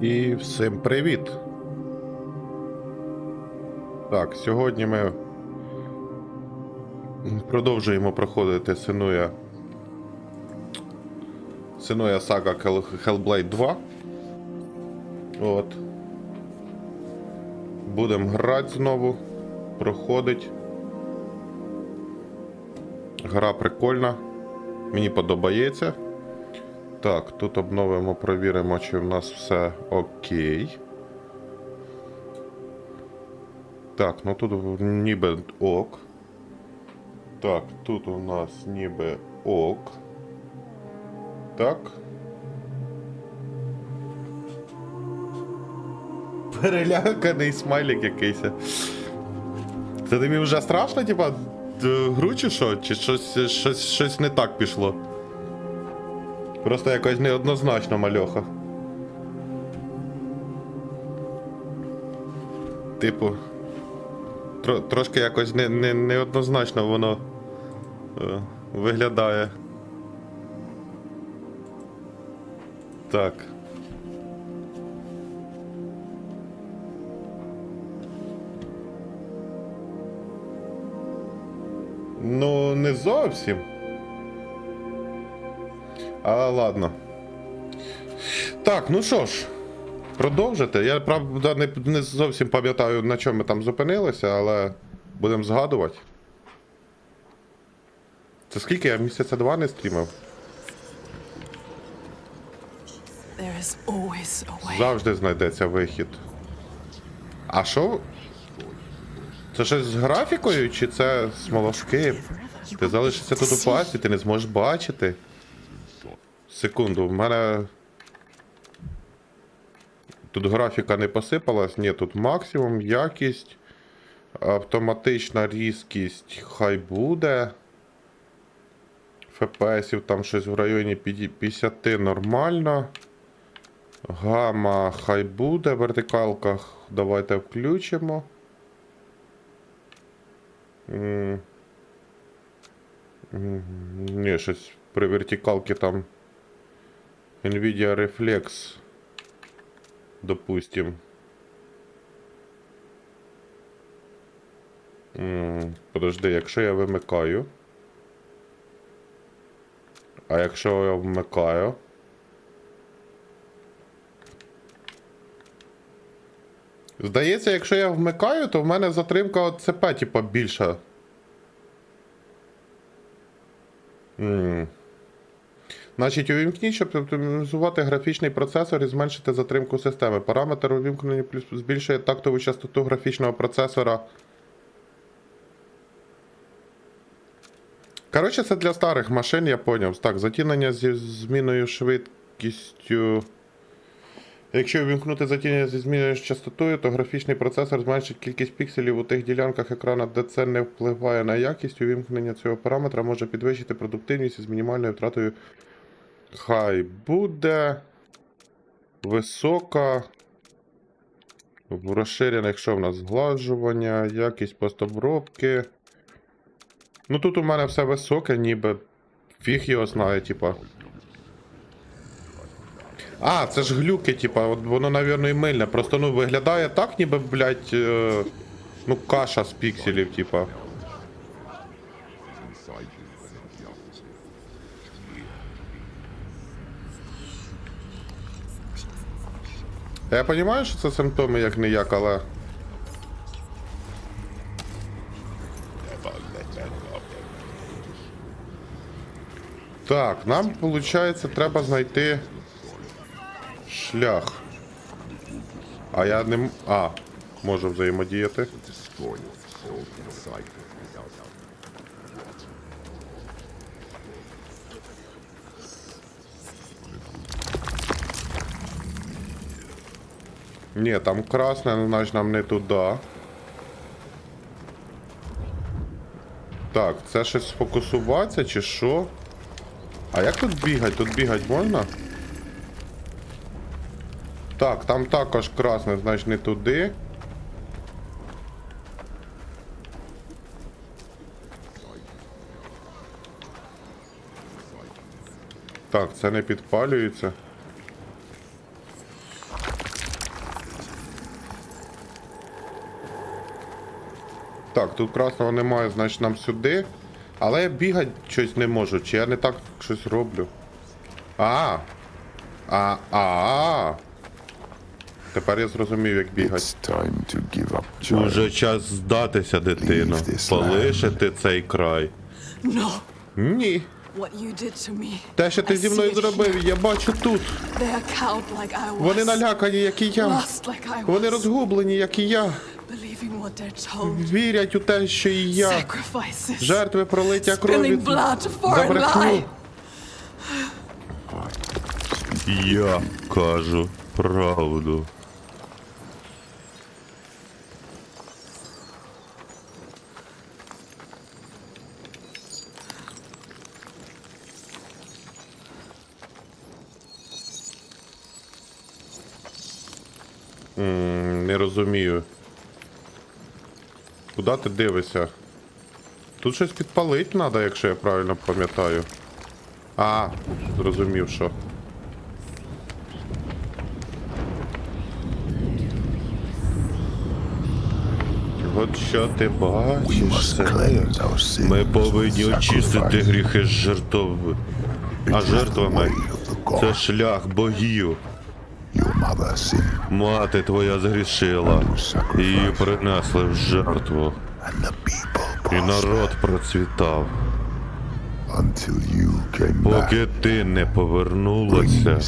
І всім привіт! Так, сьогодні ми продовжуємо проходити Синуя Синуя Сага Hell- Hellblade 2. От. Будемо грати знову. Проходить. Гра прикольна. Мені подобається. Так, тут обновимо, провіримо, чи в нас все окей. Так, ну тут ніби ок. Так, тут у нас ніби ок. Так. Переляканий смайлик якийсь. Це тобі вже страшно, типа, гру чи що? Чи щось, щось, щось не так пішло? Просто якось неоднозначно мальоха. Типу. Тро, трошки якось не, не, неоднозначно воно е, виглядає. Так. Ну, не зовсім. Але ладно. Так, ну що ж, продовжити. Я правда не, не зовсім пам'ятаю, на чому ми там зупинилися, але будемо згадувати. Це скільки я місяця два не стрімив? Завжди знайдеться вихід. А що? Це щось з графікою, чи це смолоскип? Ти залишишся тут у пасті, ти не зможеш бачити. Секунду, в мене. Тут графіка не посипалась, ні, тут максимум, якість, автоматична різкість хай буде. ФПСів там щось в районі 50 нормально. Гама хай буде в вертикалках. Давайте включимо. Ні, щось при вертикалці там. Nvidia Reflex. Допустим. Подожди, якщо я вимикаю. А якщо я вмикаю. Здається, якщо я вмикаю, то в мене затримка от ЦП, типа, більша. М. Значить, увімкніть, щоб оптимізувати графічний процесор і зменшити затримку системи. Параметр увімкнення плюс збільшує тактову частоту графічного процесора. Коротше, це для старих машин, я поняв. Так, затінення зі зміною швидкістю. Якщо увімкнути затінення зі зміною частотою, то графічний процесор зменшить кількість пікселів у тих ділянках екрану, де це не впливає на якість. Увімкнення цього параметра може підвищити продуктивність із мінімальною втратою. Хай буде висока. В розширених, що в нас згладжування, якість постобробки. Ну тут у мене все високе, ніби фіг його знає, типа. А, це ж глюки, типа, воно, навірно, і мильне. Просто ну виглядає так, ніби, блядь, е, ну, каша з пікселів, типа. Я розумію, що це симптоми як не як, але. Так, нам, виходить, треба знайти шлях. А я не. А, можу взаємодіяти. Ні, там красне, ну, значить нам не туди. Так, це щось сфокусуватися чи що? А як тут бігати? Тут бігати можна? Так, там також красне, значить не туди. Так, це не підпалюється. Так, тут красного немає, значить нам сюди. Але я бігати щось не можу, чи я не так щось роблю. А. А. А. Тепер я зрозумів, як бігати. Уже час здатися, дитино. Полишити цей край. No. Ні. Те, що ти зі мною зробив, я бачу тут. Вони налякані, як і я. Вони розгублені, як і я. Believing what they're told. Вірять у те, що і я. Жертви пролиття крові Spilling blood for за a брехню. lie. Я кажу правду. Не розумію. Куди ти дивишся? Тут щось підпалити треба, якщо я правильно пам'ятаю. А, зрозумів, що. От що ти бачиш, Ми повинні очистити гріхи з жертв. А жертвами це шлях богів. Мати твоя згрішила. Її принесли в жертву. І народ процвітав. Поки ти не повернулася,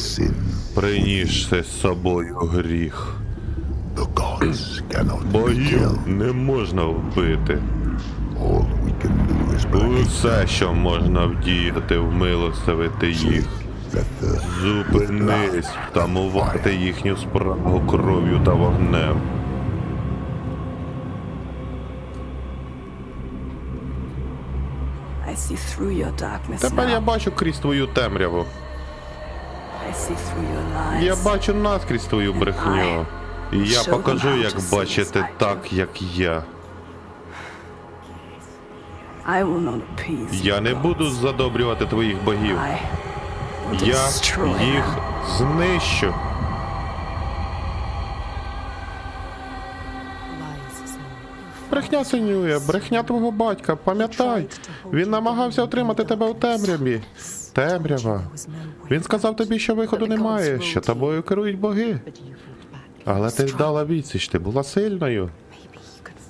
принісши з собою гріх. Богів не можна вбити. Усе, що можна вдіяти, вмилостивити їх. Зупинись, втамувати їхню справу кров'ю та вогнем. I see through your darkness Тепер я now. бачу крізь твою темряву. I see through your lies. Я бачу наскрізь твою брехню. І я Show them покажу, how як to see бачити as I так, як я. I will not appease Я your не gods. буду задобрювати твоїх богів. I Я їх знищу. Брехня синює, брехня твого батька, пам'ятай. Він намагався отримати тебе у темряві. Темрява. Він сказав тобі, що виходу немає, що тобою керують боги. Але ти дала відсіч, ти була сильною.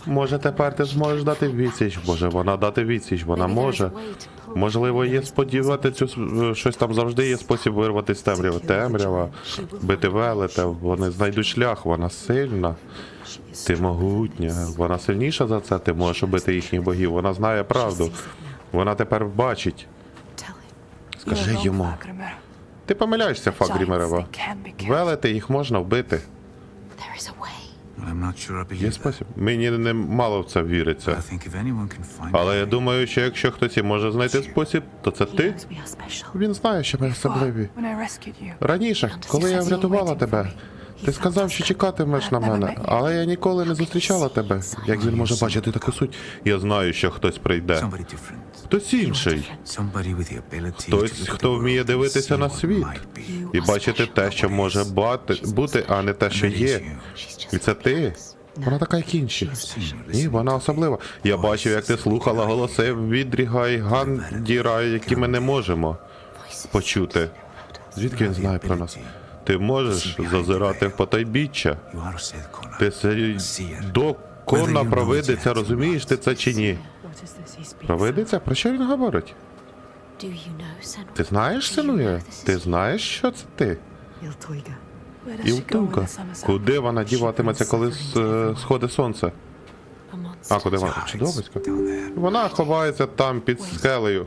Може, тепер ти зможеш дати відсіч. Може, вона дати відсіч, вона може. Можливо, є сподівати цю щось там завжди є спосіб вирватися з темряви. Темрява, бити велета, вони знайдуть шлях, вона сильна. Ти могутня, вона сильніша за це, ти можеш убити їхніх богів. Вона знає правду. Вона тепер бачить. Скажи йому. Ти помиляєшся, Фагрімерева. Велети їх можна вбити. Є спосіб. Мені не мало в це віриться. I think if anyone can find Але я думаю, що якщо хтось і може знайти спосіб, то це ти. Він знає, що ми особливі. When I rescued you, Раніше, коли я врятувала тебе, ти сказав, що чекатимеш на мене, але я ніколи не зустрічала тебе. Як він може бачити таку суть? Я знаю, що хтось прийде. Хтось інший. Хтось, хто вміє дивитися на світ і бачити те, що може бати, бути, а не те, що є. І це ти. Вона така, як інші. Ні, вона особлива. Я бачив, як ти слухала голоси Відріга і Гандіра, які ми не можемо почути. Звідки він знає про нас? Ти можеш зазирати в потайбіччя. Ти се- до кона провидиться, розумієш ти це чи ні? Провидиться? Про що він говорить? Ти знаєш, синує? Ти знаєш, що це ти? where does І she go when втулка. the sun is up? Куди вона діватиметься, коли е, сходить сонце? А куди вона? Чудовисько. Вона ховається там під скелею.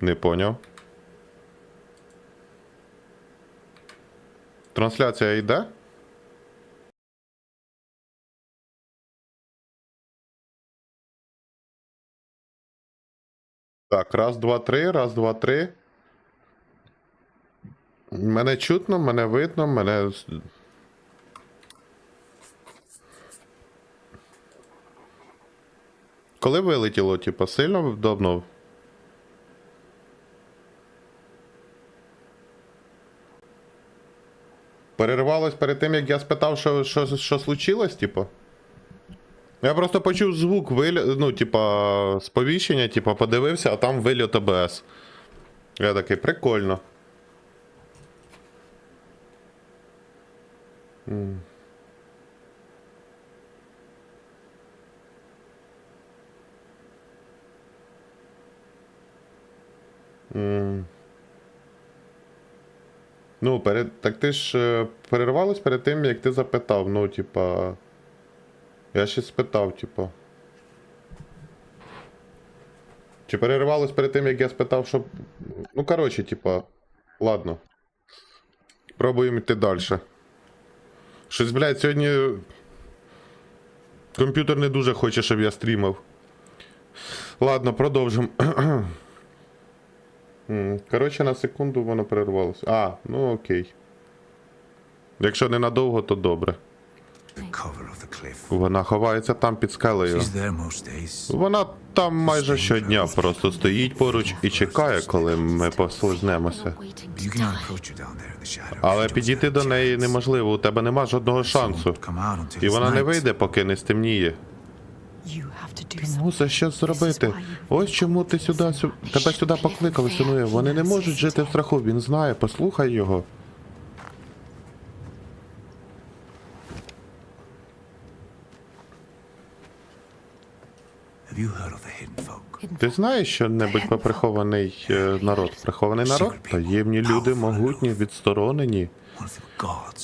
Не поняв. Трансляція йде? Так, раз, два, три, раз, два, три. Мене чутно, мене видно, мене. Коли вилетіло, типу, сильно давно? Перервалось перед тим, як я спитав, що, що, що случилось, типу? Я просто почув звук виль... ну, типа, сповіщення, типа, подивився, а там вильот АБС. Я такий, прикольно. М. М. Ну, перед... так ти ж е, перервалась перед тим, як ти запитав, ну, типа. Я ще спитав, типа. Чи перервалось перед тим, як я спитав, щоб. Ну, коротше, типа. Ладно. Пробуємо йти далі. Щось, блядь, сьогодні. Комп'ютер не дуже хоче, щоб я стрімав. Ладно, продовжимо. Коротше, на секунду воно перервалося. А, ну окей. Якщо ненадовго, то добре. Вона ховається там під скелею. Вона там майже щодня просто стоїть поруч і чекає, коли ми послизнемося. Але підійти до неї неможливо, у тебе нема жодного шансу. І вона не вийде, поки не стемніє. Мусиш щось зробити. Ось чому ти сюди сю... тебе сюди покликали, синує. Вони не можуть жити в страху. Він знає, послухай його. Ти знаєш що-небудь про прихований е, народ? Прихований народ? Таємні люди, могутні, відсторонені.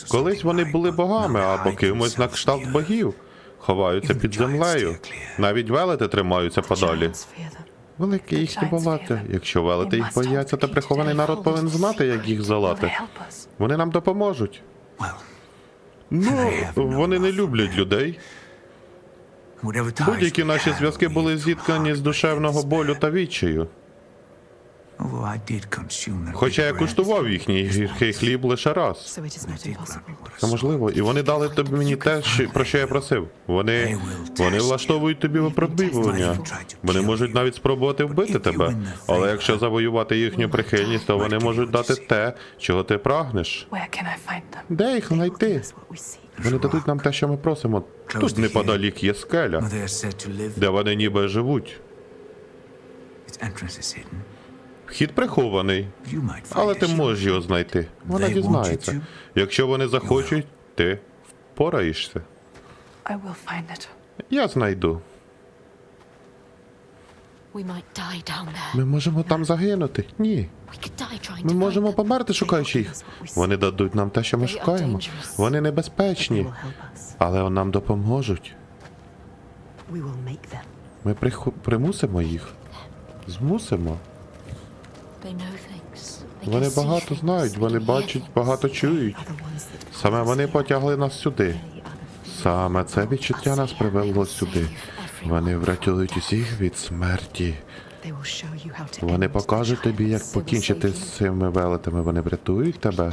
Колись вони були богами або кимось на кшталт богів. Ховаються під землею. Навіть велети тримаються подалі. Them. Великі їхні балати. Якщо велети їх бояться, то прихований народ повинен знати, як їх залати. Вони нам допоможуть. Ну, вони не люблять людей. Будь-які наші зв'язки були зіткані з душевного болю та відчаю. Although I did consume that Хоча я куштував їхній гіркий хліб лише раз. Це можливо, і вони дали тобі мені те, що- про що я просив. Вони, вони влаштовують тобі випробування. Вони можуть навіть спробувати вбити тебе. Але якщо завоювати їхню прихильність, то вони можуть дати те, чого ти прагнеш. Де їх знайти? Вони дадуть нам те, що ми просимо. Тут неподалік є скеля, де вони ніби живуть. Вхід прихований, але ти можеш його знайти. Вона дізнається. Якщо вони захочуть, ти впораєшся. Я знайду. Ми можемо там загинути. Ні. Ми можемо померти, шукаючи їх. Вони дадуть нам те, що ми шукаємо. Вони небезпечні, але нам допоможуть. Ми примусимо їх. Змусимо. Вони багато знають, вони бачать, багато чують. Саме вони потягли нас сюди. Саме це відчуття нас привело сюди. Вони врятують усіх від смерті. Вони покажуть тобі, як покінчити з цими велетами. Вони врятують тебе.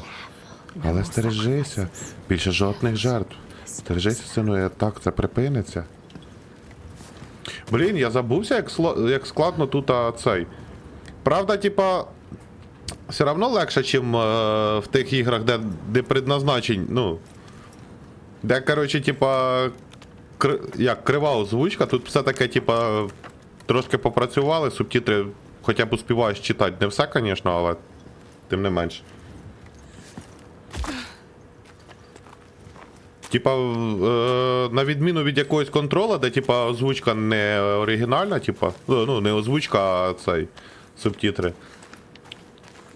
Але стережися, більше жодних жертв. Стережися, сину, так це припиниться. Блін, я забувся, як, сло- як складно тут а, цей. Правда, типа. Все одно легше, ніж е, в тих іграх, де, де предназначень, ну. Де, коротше, типа. Кр... Як крива озвучка, тут все таке, типа. Трошки попрацювали, субтитри хоча б успіваєш читати. Не все, звісно, але тим не менш. Типа, е, на відміну від якогось контрола, де типа озвучка не оригінальна, типа, ну ну, не озвучка, а цей субтитри,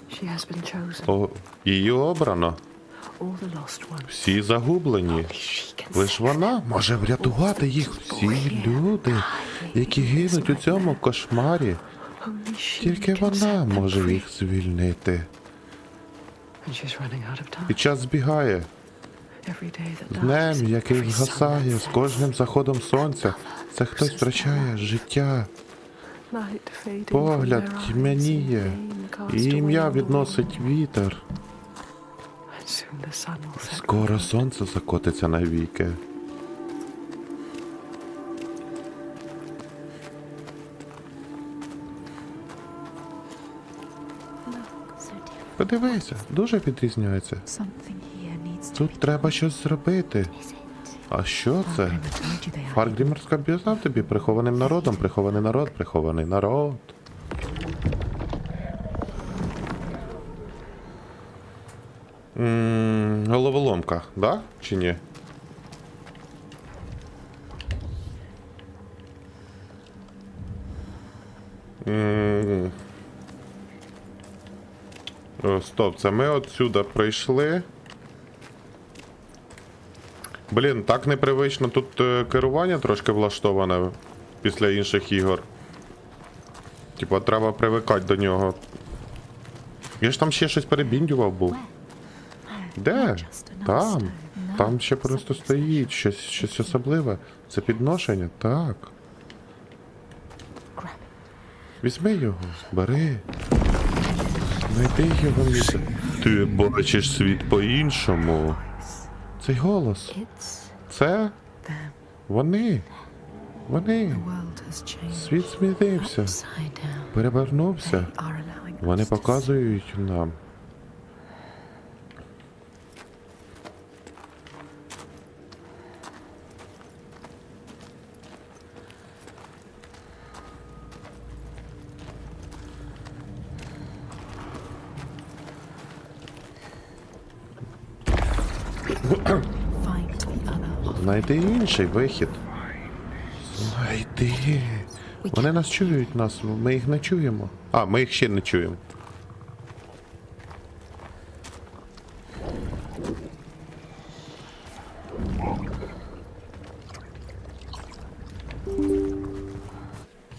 She has been chosen. то її обрано. All the lost ones. Всі загублені. Лиш вона може врятувати їх. Всі люди, які гинуть у цьому кошмарі. Only she Тільки can вона set them може free. їх звільнити. And she's running out of time. І час збігає. Every day that Днем, який every згасає з кожним заходом сонця, це хтось втрачає життя. Погляд тьмяніє, і ім'я відносить вітер. Скоро сонце закотиться навіки. Подивися, дуже відрізняється. Тут треба щось зробити. А що це? I told you they are. Фаргрімер сказав тобі, прихованим народом, прихований народ, прихований народ. М, Головоломка, да? Чи ні? М. Стоп, це ми отсюда пройшли. Блін, так непривично тут е, керування трошки влаштоване після інших ігор. Типа, треба привикати до нього. Я ж там ще щось перебіндював був. Де? Там. Там ще просто стоїть щось, щось особливе. Це підношення, так. Візьми його, бери. Знайди його місце. Ти бачиш світ по-іншому. Цей голос. Це вони. Вони. Світ змінився. Перевернувся. Вони показують нам. find the Знайди інший вихід. Знайди. Вони нас чують нас, ми їх не чуємо. А, ми їх ще не чуємо.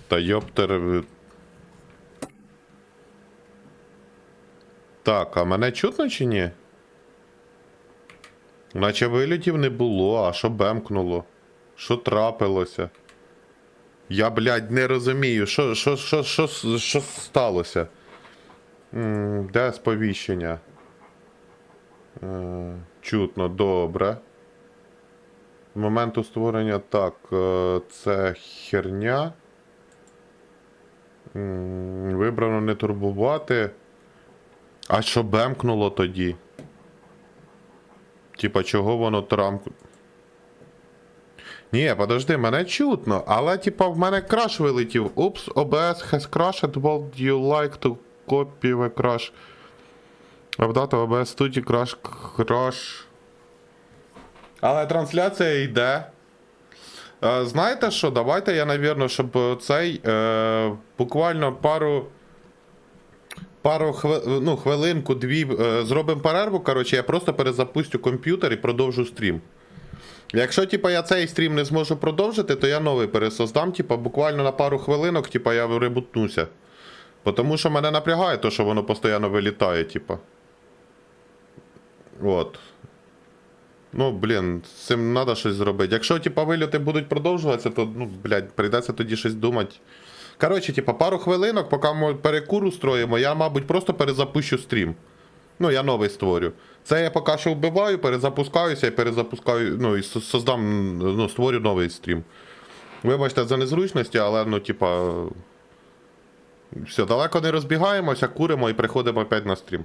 Та йоптер. е. Так, а мене чутно чи ні? Наче вилітів не було, а що бемкнуло? Що трапилося? Я, блядь, не розумію, що, що, що, що, що сталося? Де сповіщення? Е, чутно, добре. Моменту створення так, е, це херня. Вибрано не турбувати. А що бемкнуло тоді? Типа, чого воно трамк. Ні, подожди, мене чутно, але типа в мене краш вилетів. Упс, OBS has crashed. Would you like to copy the crash? Update OBS Studio crash crash. Але трансляція йде. Е, знаєте що? Давайте я, навірно, щоб цей е, буквально пару. Пару хвили, ну, хвилинку, дві е, зробимо перерву. Коротше, я просто перезапустю комп'ютер і продовжу стрім. Якщо типа, я цей стрім не зможу продовжити, то я новий пересоздам, типа, буквально на пару хвилинок, типа, я ребутнуся. Тому що мене напрягає то, що воно постійно вилітає, типа. От. Ну, блін, з цим треба щось зробити. Якщо, типа, вильоти будуть продовжуватися, то, ну, блядь, прийдеться тоді щось думати. Коротше, типа, пару хвилинок, поки ми перекур устроїмо, я, мабуть, просто перезапущу стрім. Ну, я новий створю. Це я поки що вбиваю, перезапускаюся і перезапускаю, ну, і создам, ну, створю новий стрім. Вибачте за незручності, але, ну, типа. Все, далеко не розбігаємося, куримо і приходимо опять на стрім.